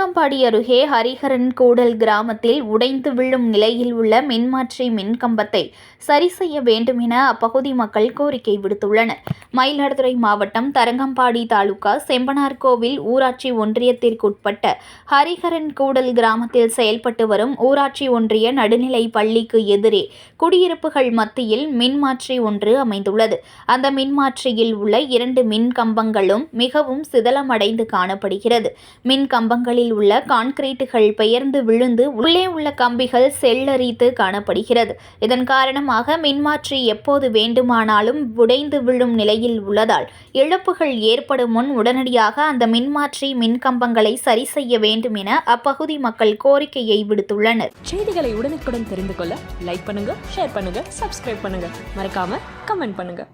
தரங்கம்பாடி அருகே ஹரிஹரன் கூடல் கிராமத்தில் உடைந்து விழும் நிலையில் உள்ள மின்மாற்றி மின்கம்பத்தை சரி செய்ய வேண்டும் என அப்பகுதி மக்கள் கோரிக்கை விடுத்துள்ளனர். மயிலாடுதுறை மாவட்டம் தரங்கம்பாடி தாலுகா செம்பனார்கோவில் ஊராட்சி ஒன்றியத்திற்குட்பட்ட ஹரிஹரன் கூடல் கிராமத்தில் செயல்பட்டு வரும் ஊராட்சி ஒன்றிய நடுநிலை பள்ளிக்கு எதிரே குடியிருப்புகள் மத்தியில் மின்மாற்றி ஒன்று அமைந்துள்ளது. அந்த மின்மாற்றியில் உள்ள இரண்டு மின்கம்பங்களும் மிகவும் சிதலமடைந்து காணப்படுகிறது. மின் கம்பங்களில் உள்ள கான்கிரீட்டுகள் பெயர்ந்து விழுந்து உள்ளே உள்ள கம்பிகள் செல்லரித்து காணப்படுகிறது. இதன் காரணமாக மின்மாற்றி எப்போது வேண்டுமானாலும் உடைந்து விழும் நிலையில் உள்ளதால் இழப்புகள் ஏற்படும் முன் உடனடியாக அந்த மின்மாற்றி மின்கம்பங்களை சரி செய்ய வேண்டும் என அப்பகுதி மக்கள் கோரிக்கையை விடுத்துள்ளனர். செய்திகளை உடனுக்குடன் தெரிந்து கொள்ள லைக் பண்ணுங்க ஷேர் பண்ணுங்க சப்ஸ்கிரைப் பண்ணுங்க. மறக்காம கமெண்ட் பண்ணுங்க.